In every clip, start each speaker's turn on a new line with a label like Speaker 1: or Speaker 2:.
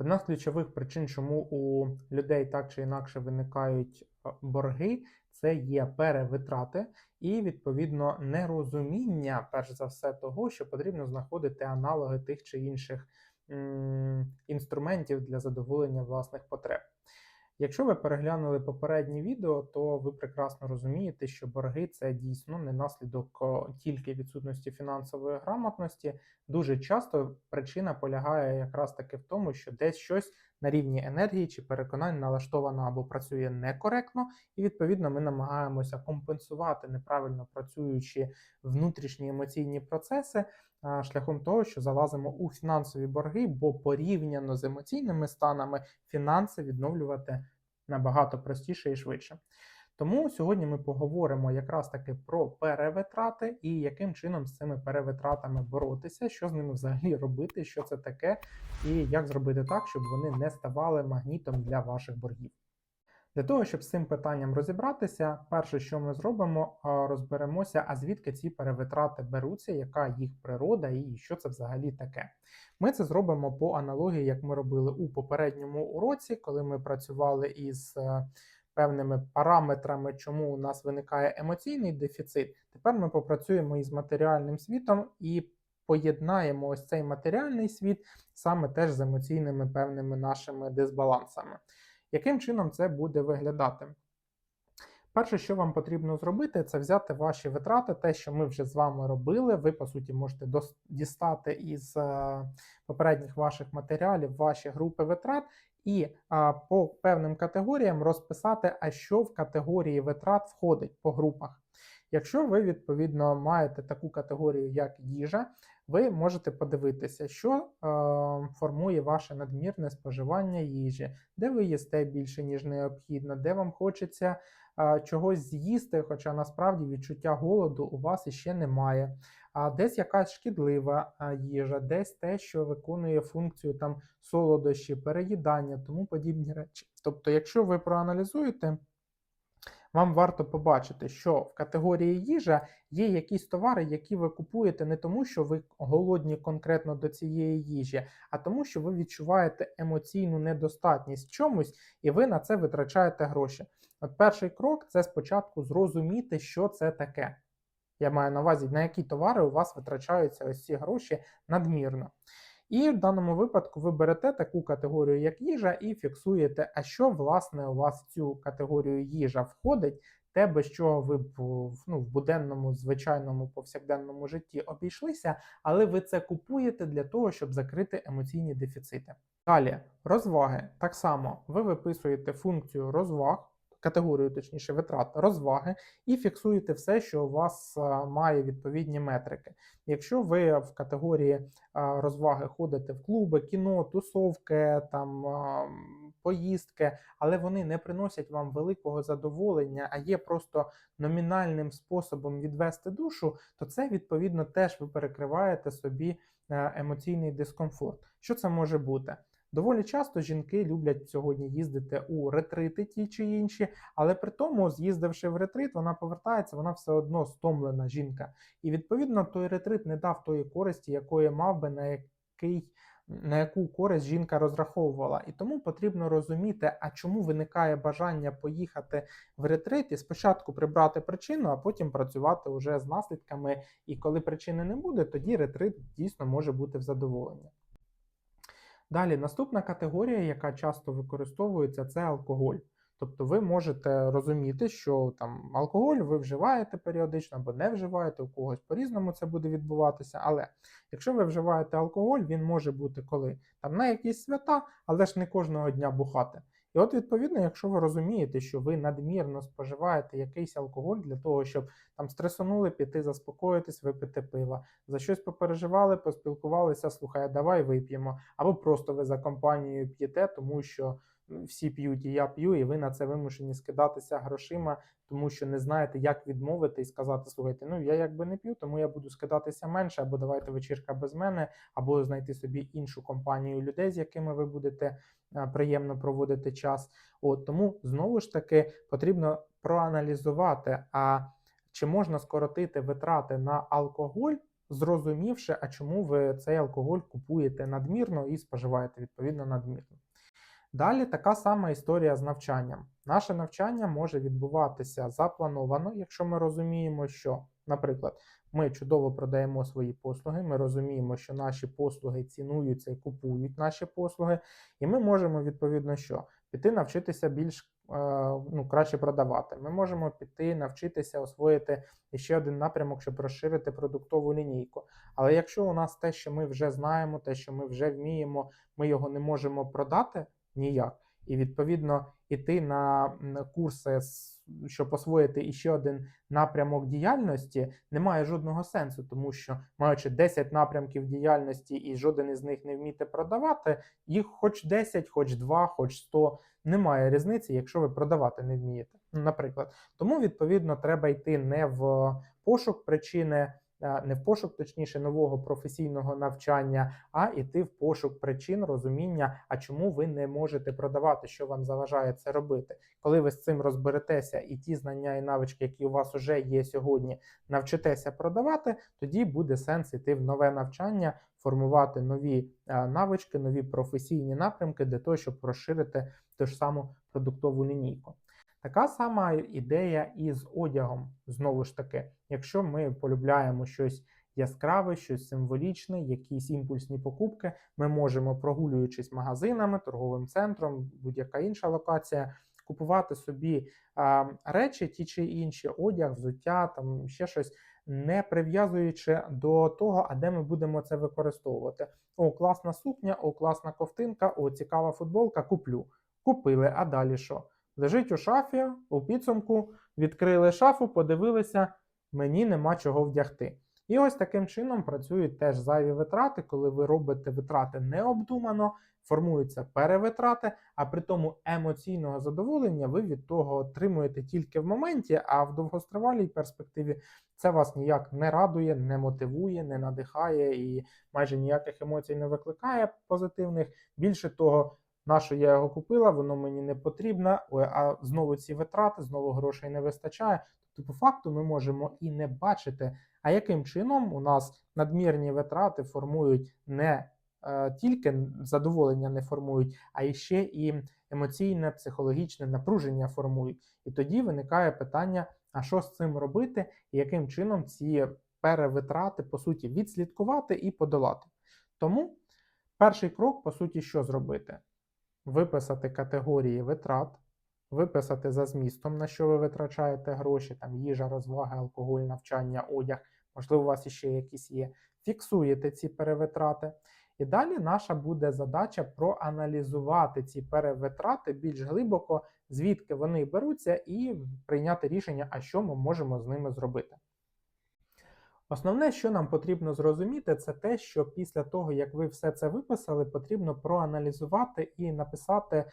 Speaker 1: Одна з ключових причин, чому у людей так чи інакше виникають борги, це є перевитрати і, відповідно, нерозуміння, перш за все, того, що потрібно знаходити аналоги тих чи інших інструментів для задоволення власних потреб. Якщо ви переглянули попереднє відео, то ви прекрасно розумієте, що борги це дійсно не наслідок тільки відсутності фінансової грамотності. Дуже часто причина полягає якраз таки в тому, що десь щось на рівні енергії чи переконань налаштовано або працює некоректно, і відповідно ми намагаємося компенсувати неправильно працюючі внутрішні емоційні процеси шляхом того, що залазимо у фінансові борги, бо порівняно з емоційними станами фінанси відновлювати набагато простіше і швидше. Тому сьогодні ми поговоримо якраз таки про перевитрати і яким чином з цими перевитратами боротися, що з ними взагалі робити, що це таке, і як зробити так, щоб вони не ставали магнітом для ваших боргів. Для того, щоб з цим питанням розібратися, перше, що ми зробимо, розберемося, а звідки ці перевитрати беруться, яка їх природа і що це взагалі таке. Ми це зробимо по аналогії, як ми робили у попередньому уроці, коли ми працювали із е, певними параметрами, чому у нас виникає емоційний дефіцит. Тепер ми попрацюємо із матеріальним світом і поєднаємо ось цей матеріальний світ саме теж з емоційними певними нашими дисбалансами. Яким чином це буде виглядати? Перше, що вам потрібно зробити, це взяти ваші витрати, те, що ми вже з вами робили. Ви, по суті, можете дістати із е, попередніх ваших матеріалів ваші групи витрат і по певним категоріям розписати, а що в категорії витрат входить по групах. Якщо ви відповідно маєте таку категорію, як їжа, ви можете подивитися, що е, формує ваше надмірне споживання їжі, де ви їсте більше, ніж необхідно, де вам хочеться е, чогось з'їсти, хоча насправді відчуття голоду у вас іще немає. А десь якась шкідлива їжа, десь те, що виконує функцію там солодощі, переїдання, тому подібні речі. Тобто, якщо ви проаналізуєте, вам варто побачити, що в категорії їжа є якісь товари, які ви купуєте не тому, що ви голодні конкретно до цієї їжі, а тому, що ви відчуваєте емоційну недостатність чомусь, і ви на це витрачаєте гроші. От перший крок це спочатку зрозуміти, що це таке. Я маю на увазі, на які товари у вас витрачаються ось ці гроші надмірно. І в даному випадку ви берете таку категорію, як їжа, і фіксуєте, а що власне у вас в цю категорію їжа входить, те, без чого ви б ну, в буденному, звичайному повсякденному житті обійшлися, але ви це купуєте для того, щоб закрити емоційні дефіцити. Далі, розваги. Так само ви виписуєте функцію розваг, категорію, точніше, витрат розваги, і фіксуєте все, що у вас має відповідні метрики. Якщо ви в категорії розваги ходите в клуби, кіно, тусовки, там поїздки, але вони не приносять вам великого задоволення, а є просто номінальним способом відвести душу, то це відповідно теж ви перекриваєте собі е, емоційний дискомфорт. Що це може бути? Доволі часто жінки люблять сьогодні їздити у ретрити ті чи інші, але при тому, з'їздивши в ретрит, вона повертається, вона все одно стомлена жінка. І відповідно той ретрит не дав тої користі, якої мав би на який. На яку користь жінка розраховувала, і тому потрібно розуміти, а чому виникає бажання поїхати в ретрит і спочатку прибрати причину, а потім працювати вже з наслідками. І коли причини не буде, тоді ретрит дійсно може бути в задоволення. Далі, наступна категорія, яка часто використовується, це алкоголь. Тобто ви можете розуміти, що там алкоголь ви вживаєте періодично або не вживаєте, у когось по-різному це буде відбуватися. Але якщо ви вживаєте алкоголь, він може бути коли там на якісь свята, але ж не кожного дня бухати. І от, відповідно, якщо ви розумієте, що ви надмірно споживаєте якийсь алкоголь для того, щоб там стресонули, піти заспокоїтись, випити пива, за щось попереживали, поспілкувалися, слухай, давай вип'ємо, або просто ви за компанією п'єте, тому що всі п'ють, і я п'ю, і ви на це вимушені скидатися грошима, тому що не знаєте, як відмовити і сказати: слухайте, ну я якби не п'ю, тому я буду скидатися менше, або давайте вечірка без мене, або знайти собі іншу компанію людей, з якими ви будете е, приємно проводити час. От тому знову ж таки потрібно проаналізувати, а чи можна скоротити витрати на алкоголь зрозумівши, а чому ви цей алкоголь купуєте надмірно і споживаєте відповідно надмірно. Далі така сама історія з навчанням. Наше навчання може відбуватися заплановано, якщо ми розуміємо, що, наприклад, ми чудово продаємо свої послуги, ми розуміємо, що наші послуги цінуються і купують наші послуги, і ми можемо відповідно що піти навчитися більш е, ну, краще продавати. Ми можемо піти навчитися освоїти ще один напрямок, щоб розширити продуктову лінійку. Але якщо у нас те, що ми вже знаємо, те, що ми вже вміємо, ми його не можемо продати ніяк. І відповідно іти на курси, щоб освоїти іще один напрямок діяльності, немає жодного сенсу, тому що маючи 10 напрямків діяльності і жоден із них не вмієте продавати, їх хоч 10, хоч 2, хоч 100, немає різниці, якщо ви продавати не вмієте. Наприклад, тому відповідно треба йти не в пошук причини. Е, Не в пошук, точніше, нового професійного навчання, а йти в пошук причин розуміння, а чому ви не можете продавати, що вам заважає це робити. Коли ви з цим розберетеся, і ті знання і навички, які у вас вже є сьогодні, навчитеся продавати, тоді буде сенс йти в нове навчання, формувати нові е, навички, нові професійні напрямки для того, щоб розширити ту ж саму продуктову лінійку. Така сама ідея і з одягом. Знову ж таки, якщо ми полюбляємо щось яскраве, щось символічне, якісь імпульсні покупки, ми можемо, прогулюючись магазинами, торговим центром, будь-яка інша локація, купувати собі а, речі, ті чи інші, одяг, взуття, там ще щось, не прив'язуючи до того, а де ми будемо це використовувати. О, класна сукня, о, класна ковтинка, о, цікава футболка, куплю. Купили, а далі що? Лежить у шафі, у підсумку, відкрили шафу, подивилися, мені нема чого вдягти. І ось таким чином працюють теж зайві витрати, коли ви робите витрати необдумано, формуються перевитрати, а при тому емоційного задоволення ви від того отримуєте тільки в моменті, а в довгостривалій перспективі це вас ніяк не радує, не мотивує, не надихає і майже ніяких емоцій не викликає позитивних. Більше того, на що я його купила, воно мені не потрібно, а знову ці витрати, знову грошей не вистачає. Тобто, по факту, ми можемо і не бачити, а яким чином у нас надмірні витрати формують не е, тільки задоволення не формують, а ще і емоційне, психологічне напруження формують. І тоді виникає питання: а що з цим робити, і яким чином ці перевитрати по суті відслідкувати і подолати. Тому перший крок, по суті, що зробити? Виписати категорії витрат, виписати за змістом, на що ви витрачаєте гроші, там їжа, розваги, алкоголь, навчання, одяг, можливо, у вас іще якісь є. Фіксуєте ці перевитрати. І далі наша буде задача проаналізувати ці перевитрати більш глибоко, звідки вони беруться, і прийняти рішення, а що ми можемо з ними зробити. Основне, що нам потрібно зрозуміти, це те, що після того, як ви все це виписали, потрібно проаналізувати і написати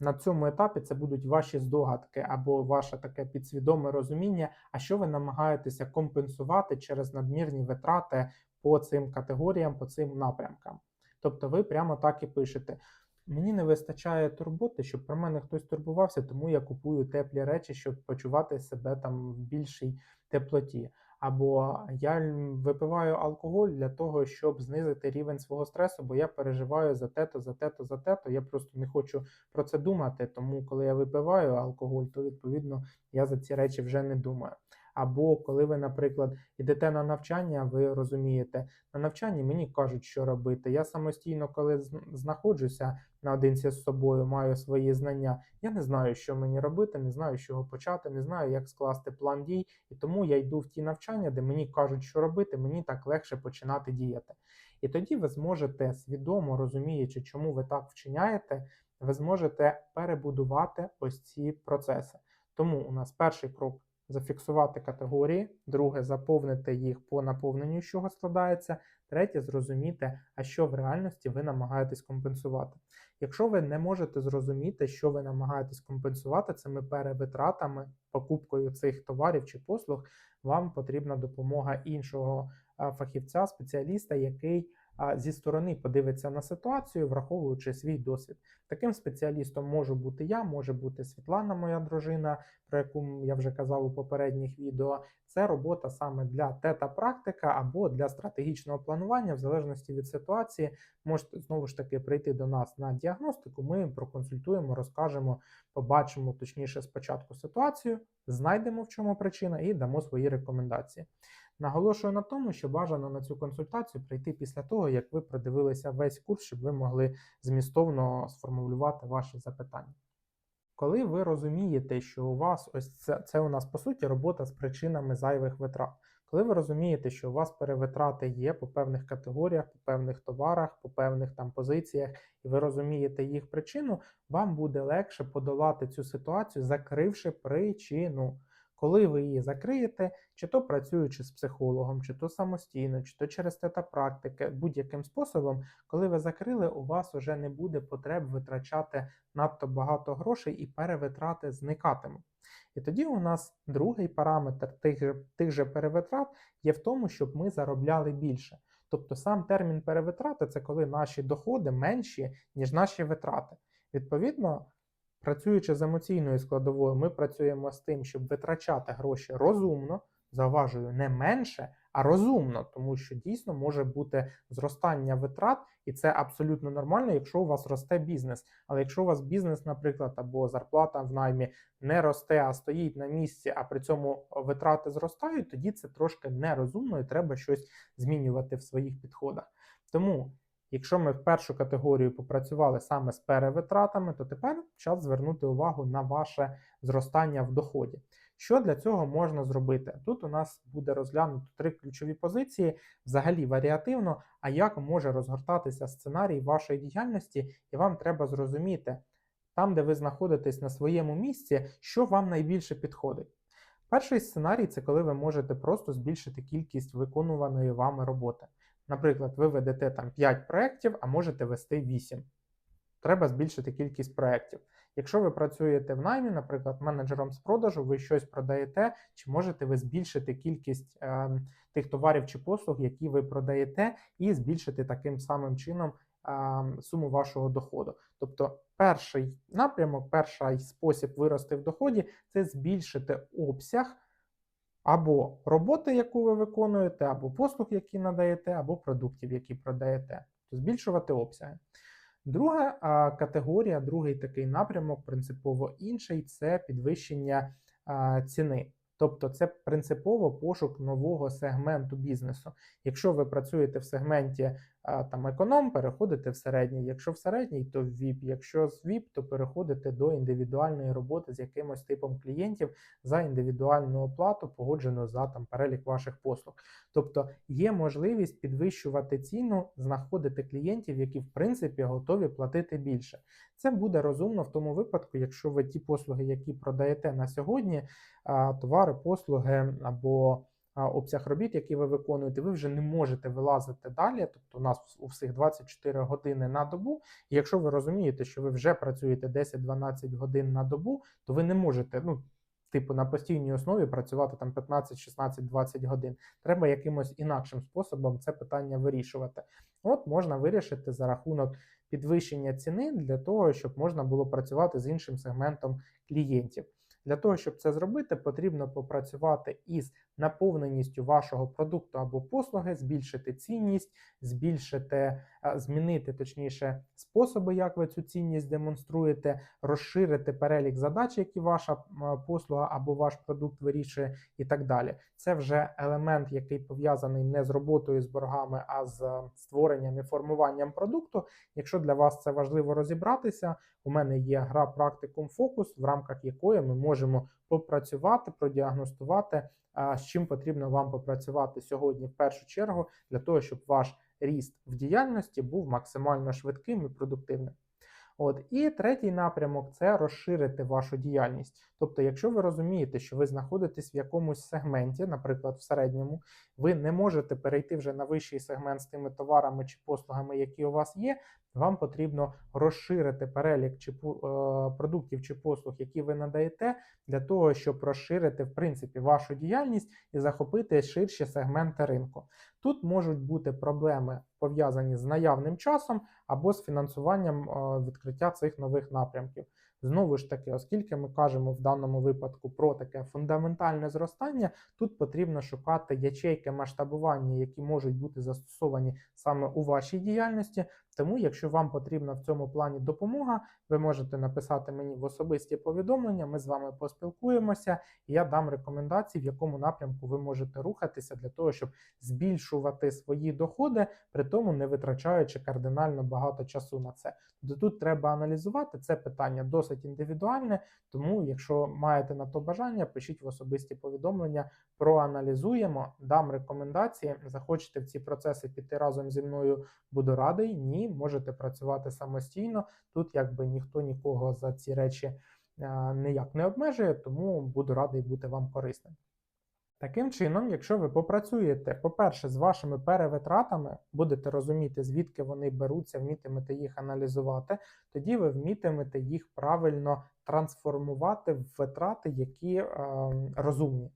Speaker 1: на цьому етапі це будуть ваші здогадки або ваше таке підсвідоме розуміння, а що ви намагаєтеся компенсувати через надмірні витрати по цим категоріям, по цим напрямкам. Тобто ви прямо так і пишете. Мені не вистачає турботи, щоб про мене хтось турбувався, тому я купую теплі речі, щоб почувати себе там в більшій теплоті. Або я випиваю алкоголь для того, щоб знизити рівень свого стресу, бо я переживаю за те-то, за те-то, за те-то. Я просто не хочу про це думати. Тому, коли я випиваю алкоголь, то відповідно я за ці речі вже не думаю. Або коли ви, наприклад, йдете на навчання, ви розумієте, на навчанні мені кажуть, що робити. Я самостійно, коли знаходжуся наодинці з собою, маю свої знання. Я не знаю, що мені робити, не знаю, з чого почати, не знаю, як скласти план дій. І тому я йду в ті навчання, де мені кажуть, що робити, мені так легше починати діяти. І тоді ви зможете свідомо розуміючи, чому ви так вчиняєте, ви зможете перебудувати ось ці процеси. Тому у нас перший крок зафіксувати категорії, друге заповнити їх по наповненню, з чого складається, третє зрозуміти, а що в реальності ви намагаєтесь компенсувати. Якщо ви не можете зрозуміти, що ви намагаєтесь компенсувати цими перевитратами, покупкою цих товарів чи послуг, вам потрібна допомога іншого фахівця, спеціаліста, який зі сторони подивиться на ситуацію, враховуючи свій досвід. Таким спеціалістом можу бути я, може бути Світлана, моя дружина, про яку я вже казав у попередніх відео. Це робота саме для тета-практика або для стратегічного планування, в залежності від ситуації. Можете знову ж таки прийти до нас на діагностику. Ми проконсультуємо, розкажемо, побачимо точніше спочатку ситуацію, знайдемо в чому причина і дамо свої рекомендації. Наголошую на тому, що бажано на цю консультацію прийти після того, як ви продивилися весь курс, щоб ви могли змістовно сформулювати ваші запитання. Коли ви розумієте, що у вас ось це, це у нас по суті робота з причинами зайвих витрат. Коли ви розумієте, що у вас перевитрати є по певних категоріях, по певних товарах, по певних там позиціях, і ви розумієте їх причину, вам буде легше подолати цю ситуацію, закривши причину. Коли ви її закриєте, чи то працюючи з психологом, чи то самостійно, чи то через тета-практики, будь-яким способом, коли ви закрили, у вас вже не буде потреб витрачати надто багато грошей і перевитрати зникатимуть. І тоді у нас другий параметр тих же, тих же перевитрат є в тому, щоб ми заробляли більше. Тобто сам термін перевитрати це коли наші доходи менші, ніж наші витрати. Відповідно, працюючи з емоційною складовою, ми працюємо з тим, щоб витрачати гроші розумно, зауважую, не менше, а розумно, тому що дійсно може бути зростання витрат, і це абсолютно нормально, якщо у вас росте бізнес. Але якщо у вас бізнес, наприклад, або зарплата в наймі не росте, а стоїть на місці, а при цьому витрати зростають, тоді це трошки нерозумно і треба щось змінювати в своїх підходах. Тому. Якщо ми в першу категорію попрацювали саме з перевитратами, то тепер час звернути увагу на ваше зростання в доході. Що для цього можна зробити? Тут у нас буде розглянуто три ключові позиції, взагалі варіативно, а як може розгортатися сценарій вашої діяльності, і вам треба зрозуміти, там, де ви знаходитесь на своєму місці, що вам найбільше підходить. Перший сценарій це коли ви можете просто збільшити кількість виконуваної вами роботи. Наприклад, ви ведете там 5 проєктів, а можете вести 8. Треба збільшити кількість проєктів. Якщо ви працюєте в наймі, наприклад, менеджером з продажу, ви щось продаєте, чи можете ви збільшити кількість е, тих товарів чи послуг, які ви продаєте, і збільшити таким самим чином е, суму вашого доходу. Тобто, перший напрямок, перший спосіб вирости в доході це збільшити обсяг або роботи, яку ви виконуєте, або послуг, які надаєте, або продуктів, які продаєте. то збільшувати обсяги. Друга категорія, другий такий напрямок, принципово інший це підвищення ціни. Тобто це принципово пошук нового сегменту бізнесу. Якщо ви працюєте в сегменті там економ, переходите в середній. Якщо в середній, то в VIP. Якщо з VIP, то переходите до індивідуальної роботи з якимось типом клієнтів за індивідуальну оплату, погоджену за там перелік ваших послуг. Тобто є можливість підвищувати ціну, знаходити клієнтів, які в принципі готові платити більше. Це буде розумно в тому випадку, якщо ви ті послуги, які продаєте на сьогодні, товари, послуги або обсяг робіт, які ви виконуєте, ви вже не можете вилазити далі. Тобто, у нас у всіх 24 години на добу. І якщо ви розумієте, що ви вже працюєте 10-12 годин на добу, то ви не можете, ну. Типу на постійній основі працювати там 15, 16, 20 годин. Треба якимось інакшим способом це питання вирішувати. От можна вирішити за рахунок підвищення ціни для того, щоб можна було працювати з іншим сегментом клієнтів. Для того, щоб це зробити, потрібно попрацювати із наповненістю вашого продукту або послуги, збільшити цінність, збільшити, змінити точніше способи, як ви цю цінність демонструєте, розширити перелік задач, які ваша послуга або ваш продукт вирішує, і так далі. Це вже елемент, який пов'язаний не з роботою з боргами, а з створенням і формуванням продукту. Якщо для вас це важливо розібратися, у мене є гра практикум фокус, в рамках якої ми можемо попрацювати, продіагностувати, з чим потрібно вам попрацювати сьогодні в першу чергу, для того, щоб ваш ріст в діяльності був максимально швидким і продуктивним. От і третій напрямок це розширити вашу діяльність. Тобто, якщо ви розумієте, що ви знаходитесь в якомусь сегменті, наприклад, в середньому, ви не можете перейти вже на вищий сегмент з тими товарами чи послугами, які у вас є, вам потрібно розширити перелік чи е, продуктів чи послуг, які ви надаєте, для того, щоб розширити в принципі вашу діяльність і захопити ширші сегменти ринку. Тут можуть бути проблеми пов'язані з наявним часом або з фінансуванням е, відкриття цих нових напрямків. Знову ж таки, оскільки ми кажемо в даному випадку про таке фундаментальне зростання, тут потрібно шукати ячейки масштабування, які можуть бути застосовані саме у вашій діяльності. Тому, якщо вам потрібна в цьому плані допомога, ви можете написати мені в особисті повідомлення. Ми з вами поспілкуємося, і я дам рекомендації, в якому напрямку ви можете рухатися для того, щоб збільшувати свої доходи, при тому не витрачаючи кардинально багато часу на це. Тобто тут треба аналізувати це питання досить індивідуальне. Тому, якщо маєте на то бажання, пишіть в особисті повідомлення, проаналізуємо, дам рекомендації. Захочете в ці процеси піти разом зі мною, буду радий. Ні, можете працювати самостійно. Тут якби ніхто нікого за ці речі е, ніяк не обмежує, тому буду радий бути вам корисним. Таким чином, якщо ви попрацюєте, по-перше, з вашими перевитратами, будете розуміти, звідки вони беруться, вмітимете їх аналізувати, тоді ви вмітимете їх правильно трансформувати в витрати, які е, розумні.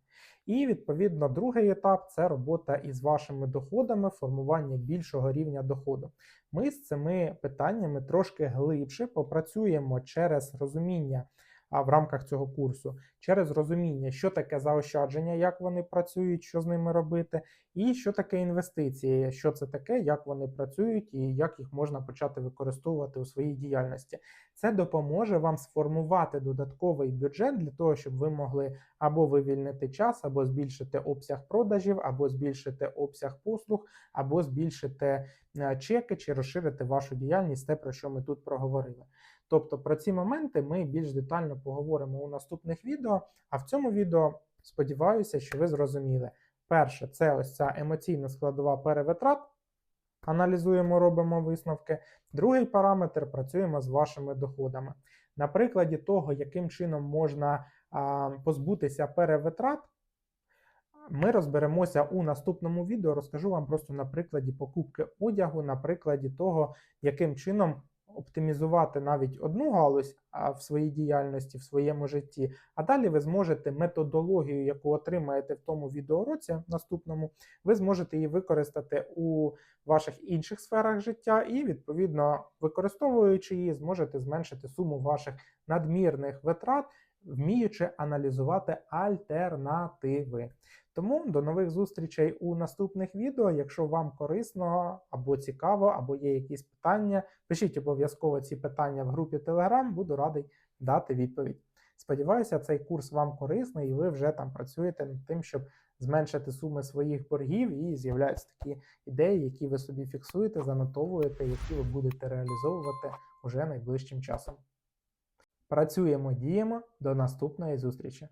Speaker 1: І відповідно другий етап це робота із вашими доходами, формування більшого рівня доходу. Ми з цими питаннями трошки глибше попрацюємо через розуміння в рамках цього курсу, через розуміння, що таке заощадження, як вони працюють, що з ними робити, і що таке інвестиції, що це таке, як вони працюють і як їх можна почати використовувати у своїй діяльності. Це допоможе вам сформувати додатковий бюджет для того, щоб ви могли або вивільнити час, або збільшити обсяг продажів, або збільшити обсяг послуг, або збільшити е, чеки чи розширити вашу діяльність, те, про що ми тут проговорили. Тобто про ці моменти ми більш детально поговоримо у наступних відео. А в цьому відео сподіваюся, що ви зрозуміли. Перше, це ось ця емоційна складова перевитрат. Аналізуємо, робимо висновки. Другий параметр працюємо з вашими доходами. На прикладі того, яким чином можна а, позбутися перевитрат, ми розберемося у наступному відео. Розкажу вам просто на прикладі покупки одягу, на прикладі того, яким чином оптимізувати навіть одну галузь в своїй діяльності, в своєму житті. А далі ви зможете методологію, яку отримаєте в тому відеоуроці наступному, ви зможете її використати у ваших інших сферах життя, і, відповідно, використовуючи її, зможете зменшити суму ваших надмірних витрат, вміючи аналізувати альтернативи. Тому до нових зустрічей у наступних відео. Якщо вам корисно або цікаво, або є якісь питання, пишіть обов'язково ці питання в групі Telegram, буду радий дати відповідь. Сподіваюся, цей курс вам корисний, і ви вже там працюєте над тим, щоб зменшити суми своїх боргів, і з'являються такі ідеї, які ви собі фіксуєте, занотовуєте, які ви будете реалізовувати уже найближчим часом. Працюємо, діємо. До наступної зустрічі!